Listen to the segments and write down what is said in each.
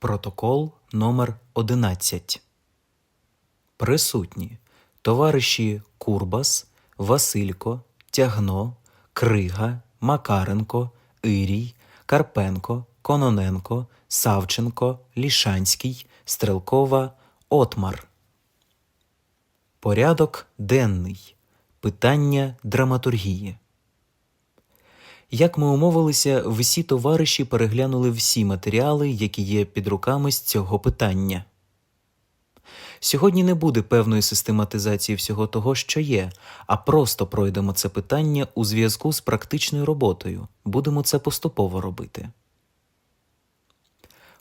Протокол номер 11 Присутні товариші Курбас, Василько, Тягно, Крига, Макаренко, Ірій, Карпенко, Кононенко, Савченко, Лішанський, Стрелкова, Отмар. Порядок денний. Питання драматургії. Як ми умовилися, всі товариші переглянули всі матеріали, які є під руками з цього питання. Сьогодні не буде певної систематизації всього того, що є, а просто пройдемо це питання у зв'язку з практичною роботою. Будемо це поступово робити.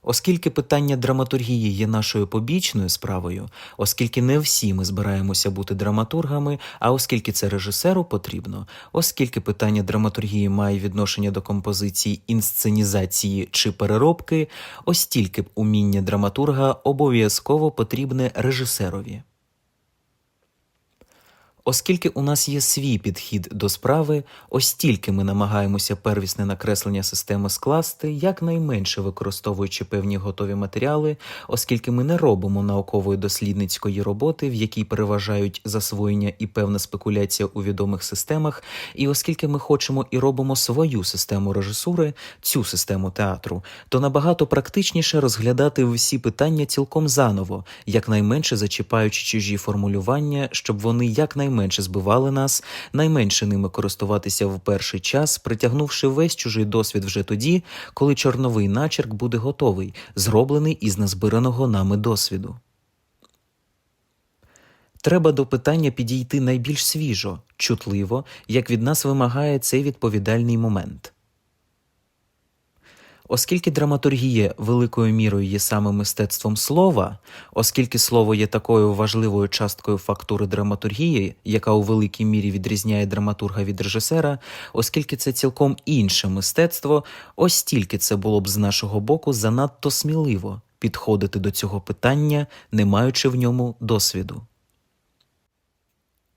Оскільки питання драматургії є нашою побічною справою, оскільки не всі ми збираємося бути драматургами, а оскільки це режисеру потрібно, оскільки питання драматургії має відношення до композиції, інсценізації чи переробки, остільки б уміння драматурга обов'язково потрібне режисерові. Оскільки у нас є свій підхід до справи, ось ми намагаємося первісне накреслення системи скласти, якнайменше використовуючи певні готові матеріали, оскільки ми не робимо наукової дослідницької роботи, в якій переважають засвоєння і певна спекуляція у відомих системах, і оскільки ми хочемо і робимо свою систему режисури, цю систему театру, то набагато практичніше розглядати всі питання цілком заново, якнайменше зачіпаючи чужі формулювання, щоб вони якнайменше збивали нас, найменше ними користуватися в перший час, притягнувши весь чужий досвід вже тоді, коли чорновий начерк буде готовий, зроблений із назбираного нами досвіду. Треба до питання підійти найбільш свіжо, чутливо, як від нас вимагає цей відповідальний момент. Оскільки драматургія великою мірою є саме мистецтвом слова, оскільки слово є такою важливою часткою фактури драматургії, яка у великій мірі відрізняє драматурга від режисера, оскільки це цілком інше мистецтво, ось тільки це було б з нашого боку занадто сміливо підходити до цього питання, не маючи в ньому досвіду.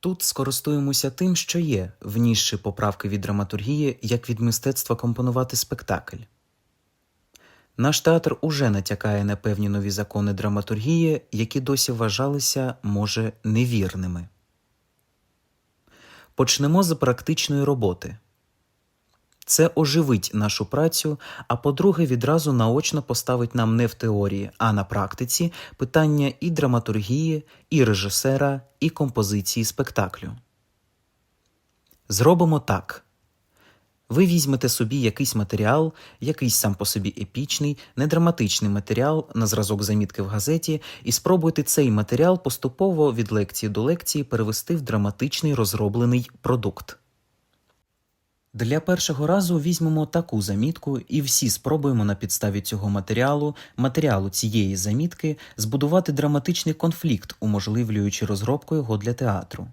Тут скористуємося тим, що є, внісши поправки від драматургії, як від мистецтва компонувати спектакль. Наш театр уже натякає на певні нові закони драматургії, які досі вважалися, може, невірними. Почнемо з практичної роботи. Це оживить нашу працю, а по-друге, відразу наочно поставить нам не в теорії, а на практиці питання і драматургії, і режисера, і композиції спектаклю. Зробимо так. Ви візьмете собі якийсь матеріал, якийсь сам по собі епічний, недраматичний матеріал на зразок замітки в газеті, і спробуйте цей матеріал поступово від лекції до лекції перевести в драматичний розроблений продукт. Для першого разу візьмемо таку замітку і всі спробуємо на підставі цього матеріалу, матеріалу цієї замітки, збудувати драматичний конфлікт, уможливлюючи розробку його для театру.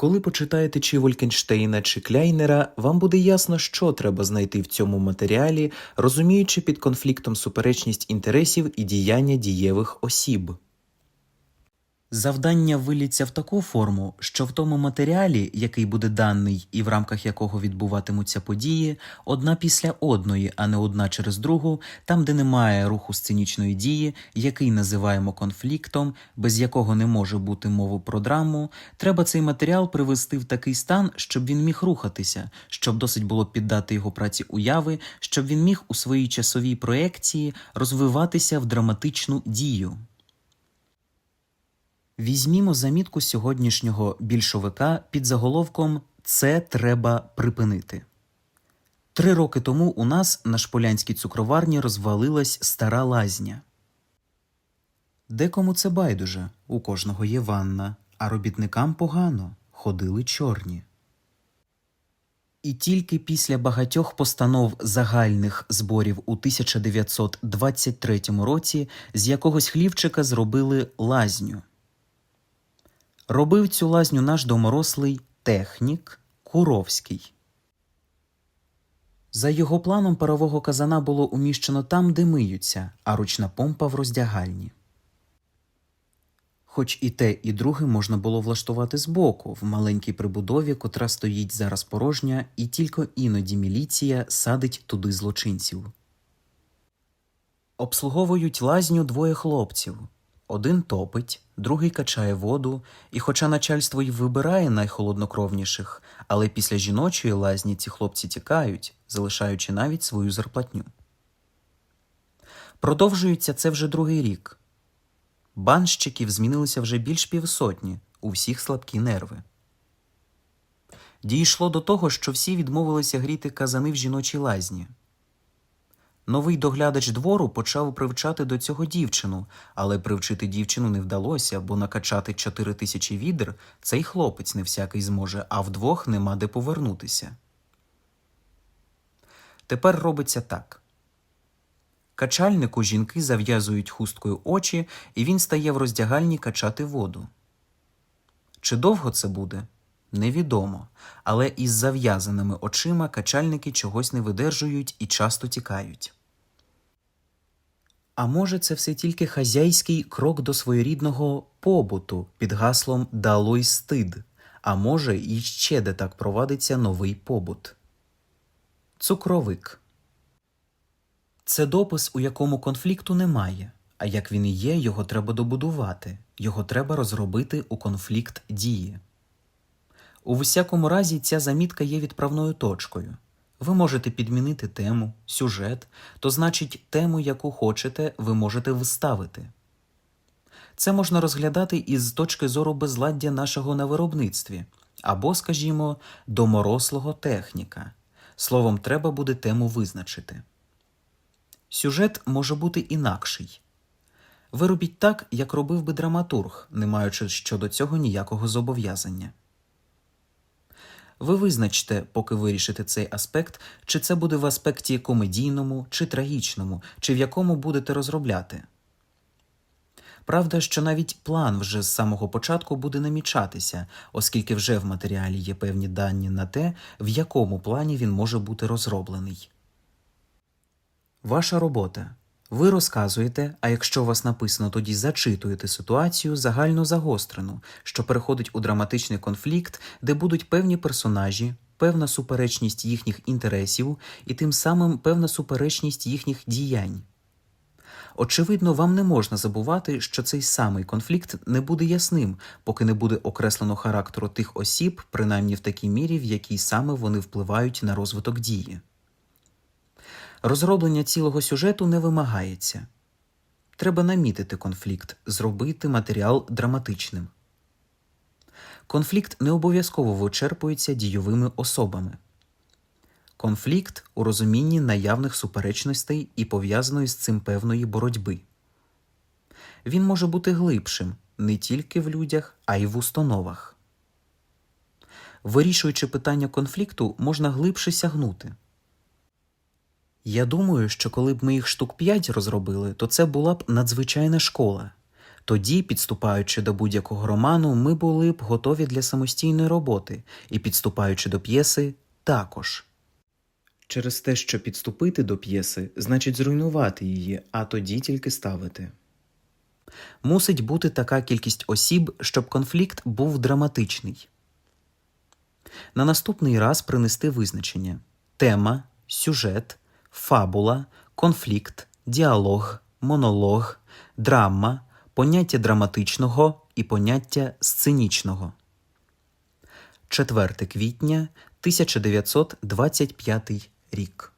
Коли почитаєте чи Волькенштейна, чи Кляйнера, вам буде ясно, що треба знайти в цьому матеріалі, розуміючи під конфліктом суперечність інтересів і діяння дієвих осіб. Завдання виліться в таку форму, що в тому матеріалі, який буде даний і в рамках якого відбуватимуться події, одна після одної, а не одна через другу, там, де немає руху сценічної дії, який називаємо конфліктом, без якого не може бути мови про драму, треба цей матеріал привести в такий стан, щоб він міг рухатися, щоб досить було піддати його праці уяви, щоб він міг у своїй часовій проекції розвиватися в драматичну дію. Візьмімо замітку сьогоднішнього більшовика під заголовком Це треба припинити. Три роки тому у нас на шполянській цукроварні розвалилась стара лазня. Декому це байдуже, у кожного є ванна, а робітникам погано ходили чорні. І тільки після багатьох постанов загальних зборів у 1923 році з якогось хлівчика зробили лазню. Робив цю лазню наш доморослий технік Куровський. За його планом парового казана було уміщено там, де миються, а ручна помпа в роздягальні. Хоч і те, і друге можна було влаштувати збоку, в маленькій прибудові, котра стоїть зараз порожня, і тільки іноді міліція садить туди злочинців. Обслуговують лазню двоє хлопців. Один топить, другий качає воду, і хоча начальство й вибирає найхолоднокровніших, але після жіночої лазні ці хлопці тікають, залишаючи навіть свою зарплатню. Продовжується це вже другий рік. Банщиків змінилося вже більш півсотні, у всіх слабкі нерви. Дійшло до того, що всі відмовилися гріти казани в жіночій лазні. Новий доглядач двору почав привчати до цього дівчину, але привчити дівчину не вдалося, бо накачати чотири тисячі відер цей хлопець не всякий зможе, а вдвох нема де повернутися. Тепер робиться так. Качальнику жінки зав'язують хусткою очі, і він стає в роздягальні качати воду. Чи довго це буде? Невідомо, але із зав'язаними очима качальники чогось не видержують і часто тікають. А може, це все тільки хазяйський крок до своєрідного побуту під гаслом «Далой стид, а може, і ще де так провадиться новий побут. Цукровик це допис, у якому конфлікту немає, а як він і є, його треба добудувати, його треба розробити у конфлікт дії. У всякому разі, ця замітка є відправною точкою. Ви можете підмінити тему, сюжет, то значить тему, яку хочете, ви можете вставити. Це можна розглядати із точки зору безладдя нашого на виробництві, або, скажімо, доморослого техніка. Словом, треба буде тему визначити. Сюжет може бути інакший. Ви робіть так, як робив би драматург, не маючи щодо цього ніякого зобов'язання. Ви визначте, поки вирішите цей аспект, чи це буде в аспекті комедійному чи трагічному, чи в якому будете розробляти. Правда, що навіть план вже з самого початку буде намічатися, оскільки вже в матеріалі є певні дані на те, в якому плані він може бути розроблений. Ваша робота. Ви розказуєте, а якщо у вас написано, тоді зачитуєте ситуацію загально загострену, що переходить у драматичний конфлікт, де будуть певні персонажі, певна суперечність їхніх інтересів і тим самим певна суперечність їхніх діянь. Очевидно, вам не можна забувати, що цей самий конфлікт не буде ясним, поки не буде окреслено характеру тих осіб, принаймні в такій мірі, в якій саме вони впливають на розвиток дії. Розроблення цілого сюжету не вимагається. Треба намітити конфлікт, зробити матеріал драматичним. Конфлікт не обов'язково вичерпується дійовими особами. Конфлікт у розумінні наявних суперечностей і пов'язаної з цим певної боротьби. Він може бути глибшим не тільки в людях, а й в установах. Вирішуючи питання конфлікту, можна глибше сягнути. Я думаю, що коли б ми їх штук п'ять розробили, то це була б надзвичайна школа. Тоді, підступаючи до будь-якого роману, ми були б готові для самостійної роботи, і підступаючи до п'єси, також. Через те, що підступити до п'єси, значить зруйнувати її, а тоді тільки ставити. Мусить бути така кількість осіб, щоб конфлікт був драматичний. На наступний раз принести визначення тема, сюжет, фабула, конфлікт, діалог, монолог, драма, поняття драматичного і поняття сценічного. 4 квітня 1925 рік.